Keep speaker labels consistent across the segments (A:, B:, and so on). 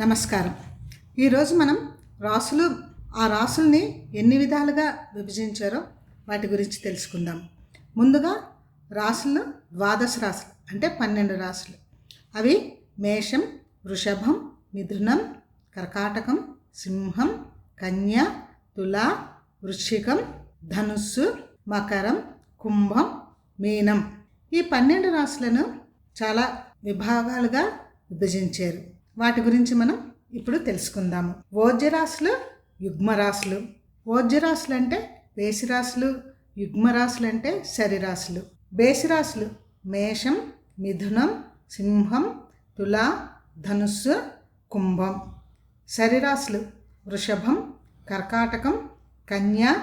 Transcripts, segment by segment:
A: నమస్కారం. ఈరోజు మనం రాసులు ఆ రాసుల్ని ఎన్ని విధాలుగా విభజించారో వాటి గురించి తెలుసుకుందాం. ముందుగా రాసులు ద్వాదశ రాసులు అంటే పన్నెండు రాసులు. అవి మేషం వృషభం మిథునం కర్కాటకం సింహం కన్య తుల వృశ్చికం ధనుస్సు మకరం కుంభం మీనం. ఈ పన్నెండు రాశులను చాలా విభాగాలుగా విభజించారు. వాటి గురించి మనం ఇప్పుడు తెలుసుకుందాము. ఓజ్యరాశులు యుగ్మరాశులు. ఓజ్యరాశులు అంటే వేసిరాశులు యుగ్మరాశులు అంటే శరీరాశులు. బేసిరాశులు మేషం మిథునం సింహం తులా ధనుస్సు కుంభం. శరీరాశులు వృషభం కర్కాటకం కన్య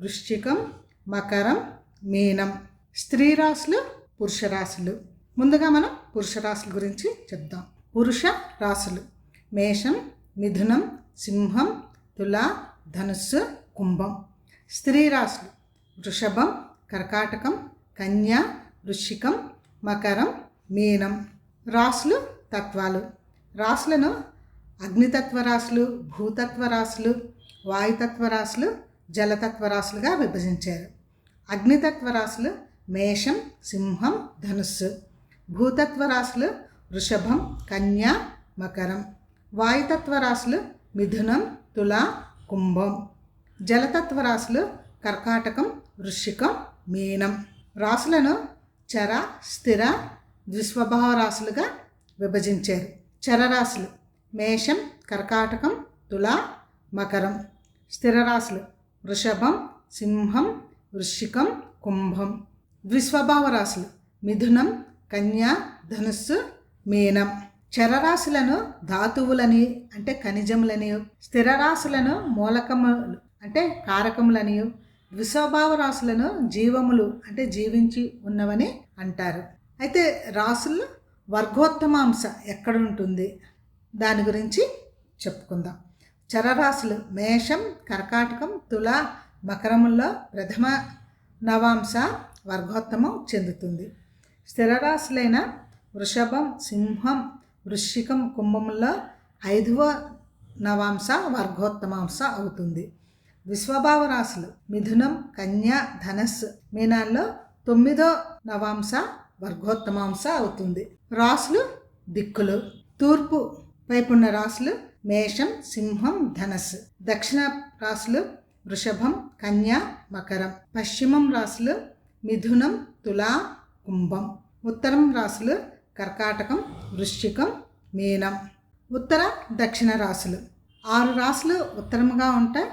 A: వృశ్చికం మకరం మీనం. స్త్రీ రాశులు పురుష రాశులు ముందుగా మనం పురుష రాశుల గురించి చెప్దాం. పురుష రాశులు. మేషం మిథునం సింహం తులా ధనుస్సు కుంభం. స్త్రీ రాశులు. వృషభం కర్కాటకం కన్య వృశ్చికం మకరం మీనం. రాసులు తత్వాలు. రాసులను అగ్నితత్వ రాసులు భూతత్వ రాసులు వాయుతత్వ రాసులు జలతత్వ రాసులుగా విభజించారు. అగ్నితత్వ రాసులు మేషం సింహం ధనుస్సు. భూతత్వ రాసులు వృషభం కన్య మకరం. వాయుతత్వ రాశులు మిథునం తుల కుంభం. జలతత్వ రాశులు కర్కాటకం వృశ్చికం మీనం. రాశులను చర స్థిర ద్విస్వభావ రాశులుగా విభజించారు. చరరాశులు మేషం కర్కాటకం తుల మకరం. స్థిర రాశులు వృషభం సింహం వృశ్చికం కుంభం. ద్విస్వభావ రాశులు మిథునం కన్య ధనుస్సు మీనం. చరరాశులను ధాతువులని అంటే ఖనిజములని స్థిరరాశులను మూలకము మూలకములు అంటే కారకములని విశ్వభావ రాశులను జీవములు అంటే జీవించి ఉన్నవని అంటారు. అయితే రాసుల్లో వర్గోత్తమాంశ ఎక్కడ ఉంటుంది దాని గురించి చెప్పుకుందాం. చరరాశులు మేషం కర్కాటకం తుల మకరముల్లో ప్రథమ నవాంశ వర్గోత్తమం చెందుతుంది. స్థిరరాశులైన వృషభం సింహం వృశ్చికం కుంభంలో ఐదవ నవాంశ వర్గోత్తమాంశ అవుతుంది. విశ్వభావ రాశులు మిథునం కన్య ధనస్సు మీనాల్లో తొమ్మిదో నవాంశ వర్గోత్తమాంశ అవుతుంది. రాసులు దిక్కులు. తూర్పు వైపున్న రాసులు మేషం సింహం ధనస్సు దక్షిణ రాసులు వృషభం కన్య మకరం. పశ్చిమం రాసులు మిథునం తులా కుంభం. ఉత్తరం రాసులు కర్కాటకం వృశ్చికం మీనం. ఉత్తర దక్షిణ రాశులు ఆరు రాశులు ఉత్తరముగా ఉంటాయి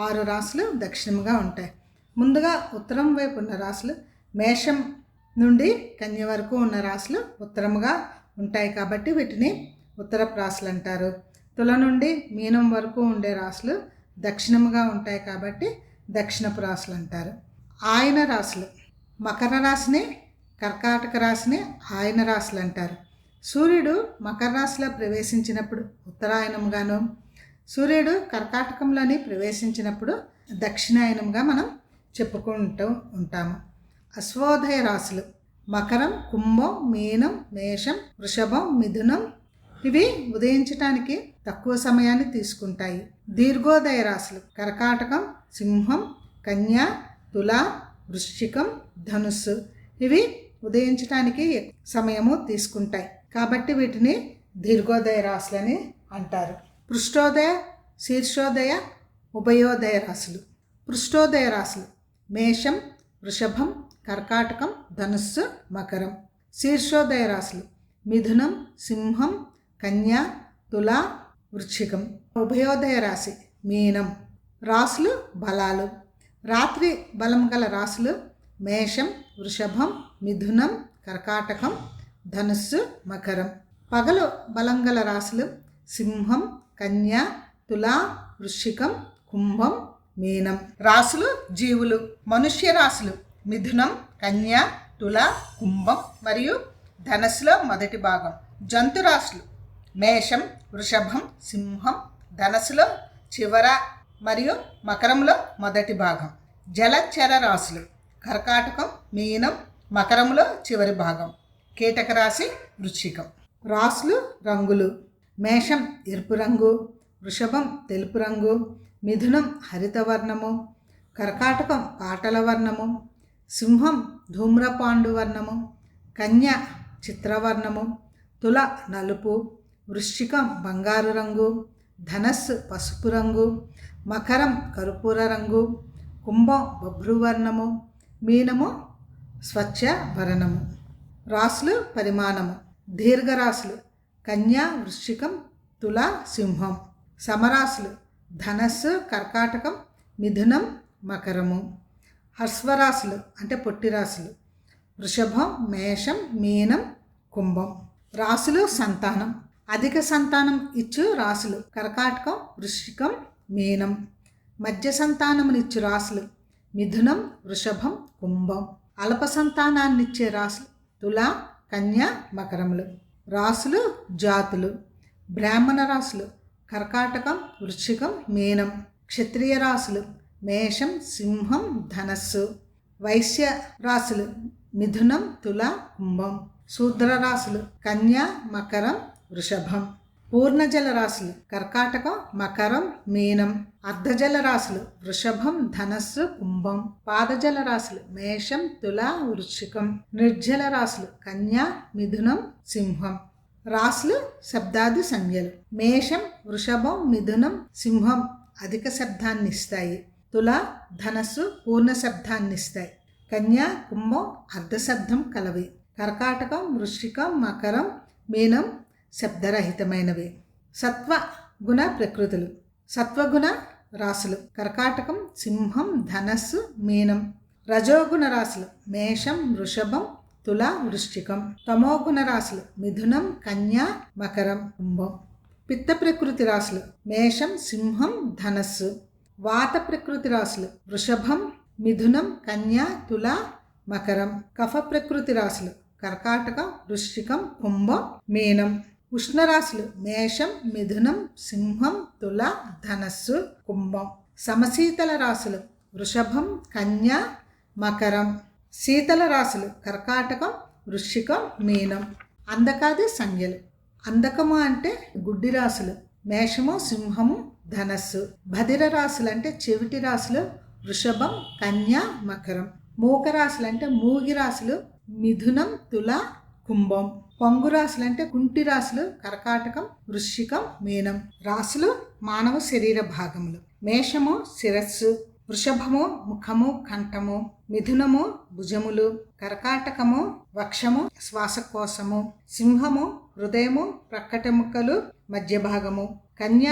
A: ఆరు రాశులు దక్షిణముగా ఉంటాయి. ముందుగా ఉత్తరం వైపు ఉన్న రాశులు మేషం నుండి కన్య వరకు ఉన్న రాశులు ఉత్తరముగా ఉంటాయి కాబట్టి వీటిని ఉత్తర రాశులు అంటారు. తుల నుండి మీనం వరకు ఉండే రాశులు దక్షిణముగా ఉంటాయి కాబట్టి దక్షిణపు రాశులు అంటారు. ఆయన రాశులు మకర రాశిని కర్కాటక రాశిని ఆయన రాశులు అంటారు. సూర్యుడు మకర రాశిలో ప్రవేశించినప్పుడు ఉత్తరాయణంగాను సూర్యుడు కర్కాటకంలోని ప్రవేశించినప్పుడు దక్షిణాయనంగా మనం చెప్పుకుంటూ ఉంటాము. అశ్వోదయ రాశులు మకరం కుంభం మీనం మేషం వృషభం మిథునం ఇవి ఉదయించటానికి తక్కువ సమయాన్ని తీసుకుంటాయి. దీర్ఘోదయ రాశులు కర్కాటకం సింహం కన్య తుల వృశ్చికం ధనుస్సు ఇవి ఉదయించడానికి సమయము తీసుకుంటాయి. కాబట్టి వీటిని దీర్ఘోదయ రాశులని అంటారు. పృష్ఠోదయ శీర్షోదయ ఉభయోదయ రాశులు. పృష్ఠోదయ రాశులు మేషం వృషభం కర్కాటకం ధనుస్సు మకరం. శీర్షోదయ రాశులు మిథునం సింహం కన్య తుల వృశ్చికం. ఉభయోదయ రాశి మీనం. రాసులు బలాలు. రాత్రి బలం గల రాశులు మేషం వృషభం మిథునం కర్కాటకం ధనుస్సు మకరం. పగలు బలంగల రాశులు సింహం కన్య తులా వృశ్చికం కుంభం మీనం. రాశులు జీవులు మనుష్య రాశులు మిథునం కన్య తుల కుంభం మరియు ధనస్సులో మొదటి భాగం. జంతు రాశులు మేషం వృషభం సింహం ధనస్సులో చివర మరియు మకరంలో మొదటి భాగం. జలచర రాశులు కర్కాటకం మీనం మకరంలో చివరి భాగం. కీటక రాశి వృశ్చికం. రాసులు రంగులు. మేషం ఎరుపు రంగు. వృషభం తెలుపు రంగు. మిథునం హరితవర్ణము. కర్కాటకం పాటల వర్ణము. సింహం ధూమ్రపాండు వర్ణము. కన్య చిత్రవర్ణము. తుల నలుపు. వృశ్చికం బంగారు రంగు. ధనస్సు పసుపు రంగు. మకరం కర్పూర రంగు. కుంభం బభ్రువర్ణము మీనము స్వచ్ఛ వరణము. రాసులు పరిమాణము. దీర్ఘరాశులు కన్యా వృశ్చికం తుల సింహం. సమరాశులు ధనస్సు కర్కాటకం మిథునం మకరము. హర్స్వరాశులు అంటే పొట్టి రాశులు వృషభం మేషం మీనం కుంభం. రాశులు సంతానం. అధిక సంతానం ఇచ్చు రాశులు కర్కాటకం వృశ్చికం మీనం. మధ్య సంతానమునిచ్చు రాశులు మిథునం వృషభం కుంభం. అల్ప సంతానాన్నిచ్చే తులా తుల కన్య మకరములు. రాసులు జాతులు. బ్రాహ్మణ రాసులు కర్కాటకం వృశ్చికం మీనం. క్షత్రియ రాసులు మేషం సింహం ధనస్సు. వైశ్య రాసులు మిథునం తుల కుంభం. శూద్ర రాసులు కన్య మకరం వృషభం. పూర్ణజల రాశులు కర్కాటకం మకరం మీనం అర్ధజల రాశులు వృషభం ధనస్సు కుంభం పాదజల రాశులు మేషం తుల వృశ్చికం నిర్జల రాశులు కన్యా మిథునం సింహం. రాశులు శబ్దాది సంజ్ఞలు. మేషం వృషభం మిథునం సింహం అధిక శబ్దాన్ని ఇస్తాయి తుల ధనస్సు పూర్ణ శబ్దాన్ని ఇస్తాయి కన్యా కుంభం అర్ధశబ్దం కలవి. కర్కాటకం వృశ్చికం మకరం మీనం శబ్దరహితమైనవి. సత్వ గుణ ప్రకృతులు. సత్వగుణ రాశులు కర్కాటకం సింహం ధనస్సు మీనం. రజోగుణ రాశులు మేషం వృషభం తుల వృశ్చికం. తమోగుణ రాశులు మిథునం కన్య మకరం కుంభం. పిత్త ప్రకృతి రాశులు మేషం సింహం ధనస్సు. వాత ప్రకృతి రాశులు వృషభం మిథునం కన్య తుల మకరం. కఫ ప్రకృతి రాశులు కర్కాటక వృశ్చికం కుంభం మీనం. ఉష్ణరాశులు మేషం మిథునం సింహం తుల ధనస్సు కుంభం. సమశీతల రాశులు వృషభం కన్య మకరం. శీతల రాశులు కర్కాటకం వృశ్చికం మీనం. అందకాది సంజ్ఞలు. అందకము అంటే గుడ్డి రాశులు మేషము సింహము ధనస్సు. భదిర రాశులు అంటే చెవిటి రాశులు వృషభం కన్య మకరం. మూక రాశులు అంటే మూగి రాశులు మిథునం తుల కుంభం. పొంగు రాశులు అంటే కుంటి రాశులు కర్కాటకం వృశ్చికం మీనం. రాశులు మానవ శరీర భాగములు. మేషము శిరస్సు వృషభము ముఖము కంఠము మిథునము భుజములు కర్కాటకము వక్షము శ్వాసకోశము సింహము హృదయము ప్రక్కటముక్కలు మధ్య భాగము కన్య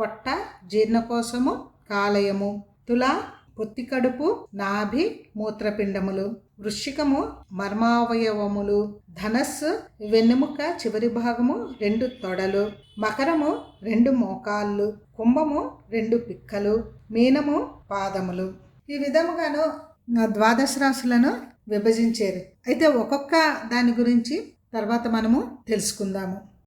A: పొట్ట జీర్ణకోశము కాలయము తుల పొత్తికడుపు నాభి మూత్రపిండములు వృశ్చికము మర్మావయవములు ధనస్సు వెన్నెముక చివరి భాగము రెండు తొడలు మకరము రెండు మోకాళ్ళు కుంభము రెండు పిక్కలు మీనము పాదములు. ఈ విధముగాను ద్వాదశ రాశులను విభజించారు. అయితే ఒక్కొక్క దాని గురించి తర్వాత మనము తెలుసుకుందాము.